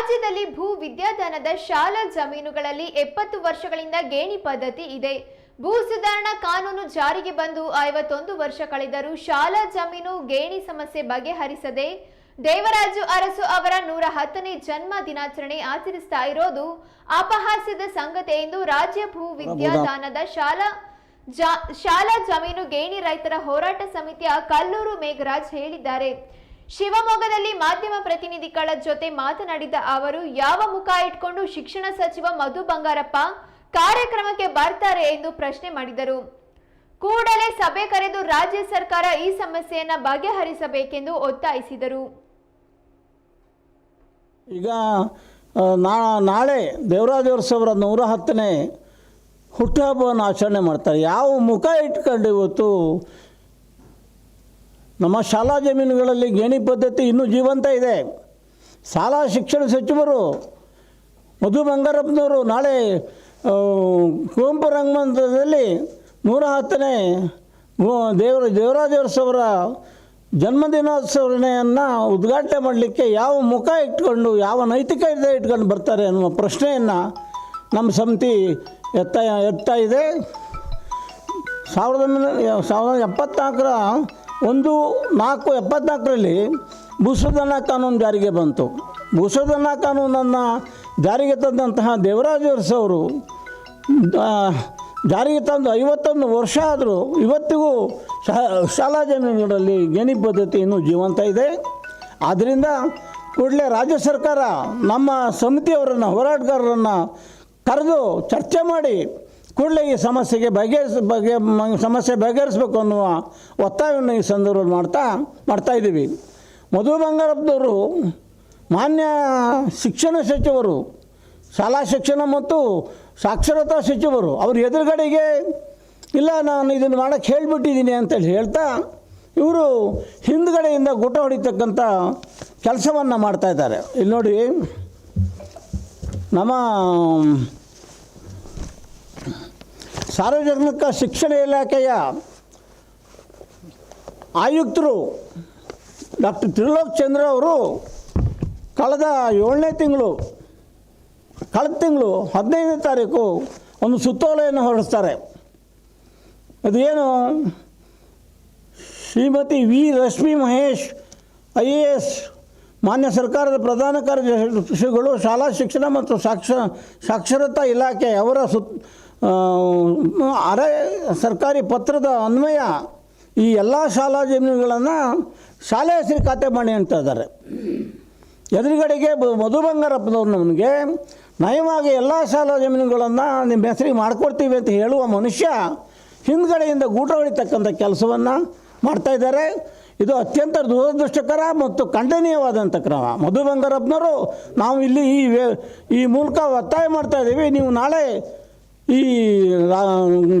ರಾಜ್ಯದಲ್ಲಿ ಭೂ ವಿದ್ಯಾದಾನದ ಶಾಲಾ ಜಮೀನುಗಳಲ್ಲಿ ಎಪ್ಪತ್ತು ವರ್ಷಗಳಿಂದ ಗೇಣಿ ಪದ್ಧತಿ ಇದೆ. ಭೂ ಸುಧಾರಣಾ ಕಾನೂನು ಜಾರಿಗೆ ಬಂದು ಐವತ್ತೊಂದು ವರ್ಷ ಕಳೆದರೂ ಶಾಲಾ ಜಮೀನು ಗೇಣಿ ಸಮಸ್ಯೆ ಬಗೆಹರಿಸದೆ ದೇವರಾಜು ಅರಸು ಅವರ ನೂರ ಹತ್ತನೇ ಜನ್ಮ ದಿನಾಚರಣೆ ಆಚರಿಸ್ತಾ ಇರೋದು ಅಪಹಾಸ್ಯದ ಸಂಗತಿ ಎಂದು ರಾಜ್ಯ ಭೂ ವಿದ್ಯಾದಾನದ ಶಾಲಾ ಶಾಲಾ ಜಮೀನು ಗೇಣಿ ರೈತರ ಹೋರಾಟ ಸಮಿತಿಯ ಕಲ್ಲೂರು ಮೇಘರಾಜ್ ಹೇಳಿದ್ದಾರೆ. ಶಿವಮೊಗ್ಗದಲ್ಲಿ ಮಾಧ್ಯಮ ಪ್ರತಿನಿಧಿಗಳ ಜೊತೆ ಮಾತನಾಡಿದ ಅವರು, ಯಾವ ಮುಖ ಇಟ್ಕೊಂಡು ಶಿಕ್ಷಣ ಸಚಿವ ಮಧು ಬಂಗಾರಪ್ಪ ಕಾರ್ಯಕ್ರಮಕ್ಕೆ ಬರ್ತಾರೆ ಎಂದು ಪ್ರಶ್ನೆ ಮಾಡಿದರು. ಕೂಡಲೇ ಸಭೆ ಕರೆದು ರಾಜ್ಯ ಸರ್ಕಾರ ಈ ಸಮಸ್ಯೆಯನ್ನು ಬಗೆಹರಿಸಬೇಕೆಂದು ಒತ್ತಾಯಿಸಿದರು. ಈಗ ನಾಳೆ ದೇವರಾಜ ಅವರ ನೂರ ಹತ್ತನೇ ಹುಟ್ಟುಹಬ್ಬವನ್ನು ಆಚರಣೆ ಮಾಡ್ತಾರೆ. ಯಾವ ಮುಖ ಇಟ್ಕೊಂಡು ಇವತ್ತು ನಮ್ಮ ಶಾಲಾ ಜಮೀನುಗಳಲ್ಲಿ ಗೇಣಿ ಪದ್ಧತಿ ಇನ್ನೂ ಜೀವಂತ ಇದೆ. ಶಾಲಾ ಶಿಕ್ಷಣ ಸಚಿವರು ಮಧು ಬಂಗಾರಪ್ಪನವರು ನಾಳೆ ಕುವೆಂಪು ರಂಗಮಂದಿರದಲ್ಲಿ ನೂರ ಹತ್ತನೇ ದೇವರ ದೇವರಾಜ ಅವರ ಜನ್ಮದಿನೋತ್ಸವನೆಯನ್ನು ಉದ್ಘಾಟನೆ ಮಾಡಲಿಕ್ಕೆ ಯಾವ ಮುಖ ಇಟ್ಕೊಂಡು, ಯಾವ ನೈತಿಕತೆ ಇಟ್ಕೊಂಡು ಬರ್ತಾರೆ ಅನ್ನುವ ಪ್ರಶ್ನೆಯನ್ನು ನಮ್ಮ ಸಮಿತಿ ಎತ್ತ, ಎತ್ತಾ ಇದೆ. ಸಾವಿರದ ಒಂಬೈನೂರ, ಸಾವಿರದ ಎಪ್ಪತ್ನಾಲ್ಕರ ಒಂದು ನಾಲ್ಕು ಎಪ್ಪತ್ನಾಲ್ಕರಲ್ಲಿ ಭೂಸೋಧನಾ ಕಾನೂನು ಜಾರಿಗೆ ಬಂತು. ಭೂಸೋಧನಾ ಕಾನೂನನ್ನು ಜಾರಿಗೆ ತಂದಂತಹ ದೇವರಾಜ ಅವರು ಜಾರಿಗೆ ತಂದು ಐವತ್ತೊಂದು ವರ್ಷ ಆದರೂ ಇವತ್ತಿಗೂ ಶಾಲಾ ಜಮೀನುಗಳಲ್ಲಿ ಗಣಿ ಪದ್ಧತಿ ಇನ್ನೂ ಜೀವಂತ ಇದೆ. ಆದ್ದರಿಂದ ಕೂಡಲೇ ರಾಜ್ಯ ಸರ್ಕಾರ ನಮ್ಮ ಸಮಿತಿಯವರನ್ನು, ಹೋರಾಟಗಾರರನ್ನು ಕರೆದು ಚರ್ಚೆ ಮಾಡಿ ಕೂಡಲೇ ಈ ಸಮಸ್ಯೆಗೆ ಬಗೆಹರಿಸ ಬಗೆ ಸಮಸ್ಯೆ ಬಗೆಹರಿಸಬೇಕು ಅನ್ನುವ ಒತ್ತಾಯವನ್ನು ಈ ಸಂದರ್ಭದಲ್ಲಿ ಮಾಡ್ತಾ ಮಾಡ್ತಾ ಇದ್ದೀವಿ. ಮಧು ಬಂಗಾರಪ್ಪನವರು ಮಾನ್ಯ ಶಿಕ್ಷಣ ಸಚಿವರು, ಶಾಲಾ ಶಿಕ್ಷಣ ಮತ್ತು ಸಾಕ್ಷರತಾ ಸಚಿವರು, ಅವ್ರ ಎದುರುಗಡೆಗೆ, ಇಲ್ಲ, ನಾನು ಇದನ್ನು ಮಾಡೋಕ್ಕೆ ಹೇಳಿಬಿಟ್ಟಿದ್ದೀನಿ ಅಂತೇಳಿ ಹೇಳ್ತಾ, ಇವರು ಹಿಂದ್ಗಡೆಯಿಂದ ಗುಟ ಹೊಡಿತಕ್ಕಂಥ ಕೆಲಸವನ್ನು ಮಾಡ್ತಾಯಿದ್ದಾರೆ ಇಲ್ಲಿ ನೋಡಿ, ನಮ್ಮ ಸಾರ್ವಜನಿಕ ಶಿಕ್ಷಣ ಇಲಾಖೆಯ ಆಯುಕ್ತರು ಡಾಕ್ಟರ್ ತ್ರಿಲೋಕ್ ಚಂದ್ರ ಅವರು ಕಳೆದ ಏಳನೇ ತಿಂಗಳು ಕಳೆದ ತಿಂಗಳು ಹದಿನೈದನೇ ತಾರೀಕು ಒಂದು ಸುತ್ತೋಲೆಯನ್ನು ಹೊರಡಿಸ್ತಾರೆ. ಅದೇನು? Shrimati V Rashmi Mahesh I A S ಮಾನ್ಯ ಸರ್ಕಾರದ ಪ್ರಧಾನ ಕಾರ್ಯದರ್ಶಿಗಳು ಶಾಲಾ ಶಿಕ್ಷಣ ಮತ್ತು ಸಾಕ್ಷ ಸಾಕ್ಷರತಾ ಇಲಾಖೆ ಅವರ ಸುತ್ ಆ, ಅರೆ ಸರ್ಕಾರಿ ಪತ್ರದ ಅನ್ವಯ ಈ ಎಲ್ಲ ಶಾಲಾ ಜಮೀನುಗಳನ್ನು ಶಾಲೆ ಹೆಸರು ಖಾತೆ ಮಾಡಿ ಅಂತ ಇದ್ದಾರೆ. ಎದುರುಗಡೆಗೆ ಮಧು ಬಂಗಾರಪ್ಪನವ್ರು ನಮಗೆ, ನಯವಾಗಿ ಎಲ್ಲ ಶಾಲಾ ಜಮೀನುಗಳನ್ನು ನಿಮ್ಮ ಹೆಸರಿಗೆ ಮಾಡಿಕೊಡ್ತೀವಿ ಅಂತ ಹೇಳುವ ಮನುಷ್ಯ ಹಿಂದ್ಗಡೆಯಿಂದ ಗೂಟ ಹೊಡಿತಕ್ಕಂಥ ಕೆಲಸವನ್ನು ಮಾಡ್ತಾ ಇದ್ದಾರೆ. ಇದು ಅತ್ಯಂತ ದುರದೃಷ್ಟಕರ ಮತ್ತು ಖಂಡನೀಯವಾದಂಥ ಕ್ರಮ. ಮಧು ಬಂಗಾರಪ್ಪನವರು ನಾವು ಇಲ್ಲಿ ಈ ಈ ಮೂಲಕ ಒತ್ತಾಯ ಮಾಡ್ತಾ ಇದ್ದೀವಿ ನೀವು ನಾಳೆ ಈ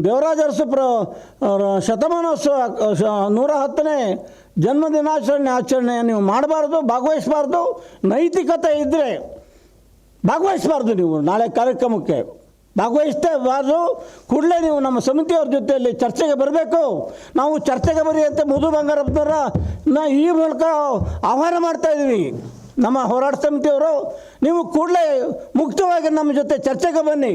ದೇವರಾಜ ಪ್ರ ಶತಮಾನೋತ್ಸವ ನೂರ ಹತ್ತನೇ ಜನ್ಮದಿನಾಚರಣೆ ಆಚರಣೆ ನೀವು ಮಾಡಬಾರ್ದು, ಭಾಗವಹಿಸಬಾರ್ದು. ನೈತಿಕತೆ ಇದ್ದರೆ ಭಾಗವಹಿಸಬಾರ್ದು ನೀವು ನಾಳೆ ಕಾರ್ಯಕ್ರಮಕ್ಕೆ. ಭಾಗವಹಿಸ್ತೇ ಬಾರ್ದು ಕೂಡಲೇ ನೀವು ನಮ್ಮ ಸಮಿತಿಯವ್ರ ಜೊತೆಯಲ್ಲಿ ಚರ್ಚೆಗೆ ಬರಬೇಕು. ನಾವು ಚರ್ಚೆಗೆ ಬರಿ ಅಂತ ಮಧು ನಾ ಈ ಮೂಲಕ ಆಹ್ವಾನ ಮಾಡ್ತಾ ಇದ್ದೀವಿ. ನಮ್ಮ ಹೋರಾಟ ಸಮಿತಿಯವರು, ನೀವು ಕೂಡಲೇ ಮುಕ್ತವಾಗಿ ನಮ್ಮ ಜೊತೆ ಚರ್ಚೆಗೆ ಬನ್ನಿ.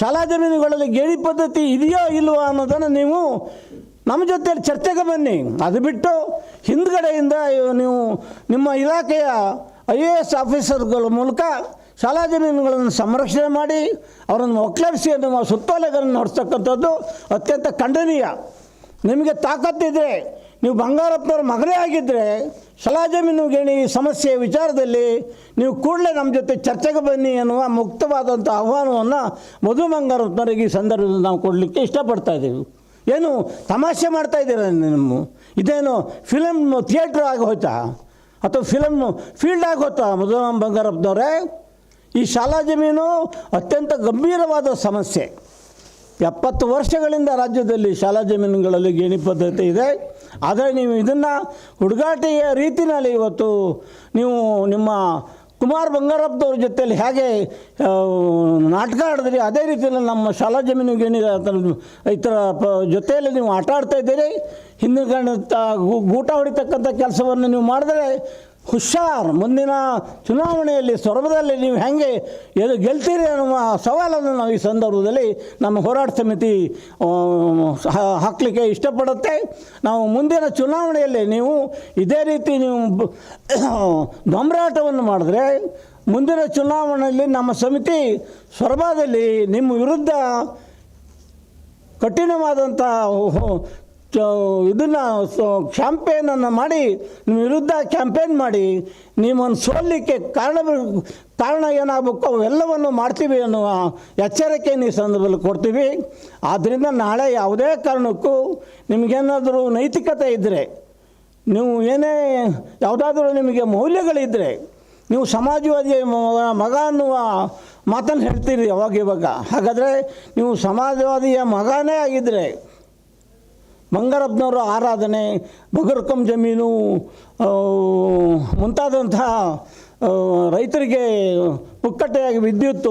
ಶಾಲಾ ಜಮೀನುಗಳಲ್ಲಿ ಗೇಣಿ ಪದ್ಧತಿ ಇದೆಯೋ ಇಲ್ವೋ ಅನ್ನೋದನ್ನು ನೀವು ನಮ್ಮ ಜೊತೆಯಲ್ಲಿ ಚರ್ಚೆಗೆ ಬನ್ನಿ. ಅದು ಬಿಟ್ಟು ಹಿಂದ್ಗಡೆಯಿಂದ ನೀವು ನಿಮ್ಮ ಇಲಾಖೆಯ ಐ ಎ ಎಸ್ ಆಫೀಸರ್ಗಳ ಮೂಲಕ ಶಾಲಾ ಜಮೀನುಗಳನ್ನು ಸಂರಕ್ಷಣೆ ಮಾಡಿ, ಅವರನ್ನು ಒಕ್ಕಲಿಸಿ ಅನ್ನುವ ಸುತ್ತೋಲೆಗಳನ್ನು ನಡೆಸ್ತಕ್ಕಂಥದ್ದು ಅತ್ಯಂತ ಖಂಡನೀಯ. ನಿಮಗೆ ತಾಕತ್ತಿದ್ರೆ ನೀವು ಬಂಗಾರಪ್ಪನವ್ರ ಮಗನೇ ಆಗಿದ್ದರೆ ಶಾಲಾ ಜಮೀನು ಗೇಣಿ ಸಮಸ್ಯೆ ವಿಚಾರದಲ್ಲಿ ನೀವು ಕೂಡಲೇ ನಮ್ಮ ಜೊತೆ ಚರ್ಚೆಗೆ ಬನ್ನಿ ಎನ್ನುವ ಮುಕ್ತವಾದಂಥ ಆಹ್ವಾನವನ್ನು ಮಧು ಬಂಗಾರಪ್ಪನವರಿಗೆ ಈ ಸಂದರ್ಭದಲ್ಲಿ ನಾವು ಕೊಡಲಿಕ್ಕೆ ಇಷ್ಟಪಡ್ತಾ ಇದ್ದೀವಿ. ಏನು ತಮಾಷೆ ಮಾಡ್ತಾ ಇದ್ದೀರಾ ನಿಮ್ಮ? ಇದೇನು ಫಿಲಮ್ ಥಿಯೇಟ್ರ್ ಆಗಿ ಹೋಯ್ತಾ? ಅಥವಾ ಫಿಲಮ್ ಫೀಲ್ಡ್ ಆಗಿ ಹೋಯ್ತಾ ಮಧು ಬಂಗಾರಪ್ಪನವರೇ? ಈ ಶಾಲಾ ಜಮೀನು ಅತ್ಯಂತ ಗಂಭೀರವಾದ ಸಮಸ್ಯೆ. ಎಪ್ಪತ್ತು ವರ್ಷಗಳಿಂದ ರಾಜ್ಯದಲ್ಲಿ ಶಾಲಾ ಜಮೀನುಗಳಲ್ಲಿ ಗೇಣಿ ಪದ್ಧತಿ ಇದೆ. ಆದರೆ ನೀವು ಇದನ್ನು ಹುಡುಗಾಟಿಯ ರೀತಿಯಲ್ಲಿ ಇವತ್ತು ನೀವು ನಿಮ್ಮ ಕುಮಾರ್ ಬಂಗಾರಪ್ಪದವ್ರ ಜೊತೆಯಲ್ಲಿ ಹೇಗೆ ನಾಟಕ ಆಡಿದ್ರಿ, ಅದೇ ರೀತಿಯಲ್ಲಿ ನಮ್ಮ ಶಾಲಾ ಜಮೀನು ಗೇಣಿ ಇತರ ಪ, ಜೊತೆಯಲ್ಲಿ ನೀವು ಆಟ ಆಡ್ತಾ ಇದ್ದೀರಿ. ಹಿಂದಿನ ಗೂಟ ಹೊಡಿತಕ್ಕಂಥ ಕೆಲಸವನ್ನು ನೀವು ಮಾಡಿದ್ರೆ ಹುಷಾರ್, ಮುಂದಿನ ಚುನಾವಣೆಯಲ್ಲಿ ಸೊರಬದಲ್ಲಿ ನೀವು ಹೆಂಗೆ ಎದು ಗೆಲ್ತೀರಿ ಅನ್ನುವ ಸವಾಲನ್ನು ನಾವು ಈ ಸಂದರ್ಭದಲ್ಲಿ ನಮ್ಮ ಹೋರಾಟ ಸಮಿತಿ ಹಾಕಲಿಕ್ಕೆ ಇಷ್ಟಪಡುತ್ತೆ. ನಾವು ಮುಂದಿನ ಚುನಾವಣೆಯಲ್ಲಿ ನೀವು ಇದೇ ರೀತಿ ನೀವು ದೊಂಬರಾಟವನ್ನು ಮಾಡಿದ್ರೆ ಮುಂದಿನ ಚುನಾವಣೆಯಲ್ಲಿ ನಮ್ಮ ಸಮಿತಿ ಸೊರಬದಲ್ಲಿ ನಿಮ್ಮ ವಿರುದ್ಧ ಕಠಿಣವಾದಂಥ ಇದನ್ನು ಕ್ಯಾಂಪೇನನ್ನು ಮಾಡಿ, ನಿಮ್ಮ ವಿರುದ್ಧ ಕ್ಯಾಂಪೇನ್ ಮಾಡಿ, ನಿಮ್ಮನ್ನು ಸೋಲಿಕ್ಕೆ ಕಾರಣ ಕಾರಣ ಏನಾಗಬೇಕು ಅವೆಲ್ಲವನ್ನು ಮಾಡ್ತೀವಿ ಅನ್ನುವ ಎಚ್ಚರಿಕೆಯನ್ನು ಈ ಸಂದರ್ಭದಲ್ಲಿ ಕೊಡ್ತೀವಿ. ಆದ್ದರಿಂದ ನಾಳೆ ಯಾವುದೇ ಕಾರಣಕ್ಕೂ ನಿಮಗೇನಾದರೂ ನೈತಿಕತೆ ಇದ್ದರೆ ನೀವು ಏನೇ ಯಾವುದಾದ್ರೂ ನಿಮಗೆ ಮೌಲ್ಯಗಳಿದ್ದರೆ ನೀವು ಸಮಾಜವಾದಿ ಮಗ ಅನ್ನುವ ಮಾತನ್ನು ಹೇಳ್ತೀರಿ ಅವಾಗ ಇವಾಗ. ಹಾಗಾದರೆ ನೀವು ಸಮಾಜವಾದಿಯ ಮಗನೇ ಆಗಿದ್ದರೆ ಬಂಗಾರಪ್ಪನವರ ಆರಾಧನೆ ಬಗರ್ಕಂ ಜಮೀನು ಮುಂತಾದಂತಹ ರೈತರಿಗೆ ಪುಕ್ಕಟ್ಟೆಯಾಗಿ ವಿದ್ಯುತ್ತು.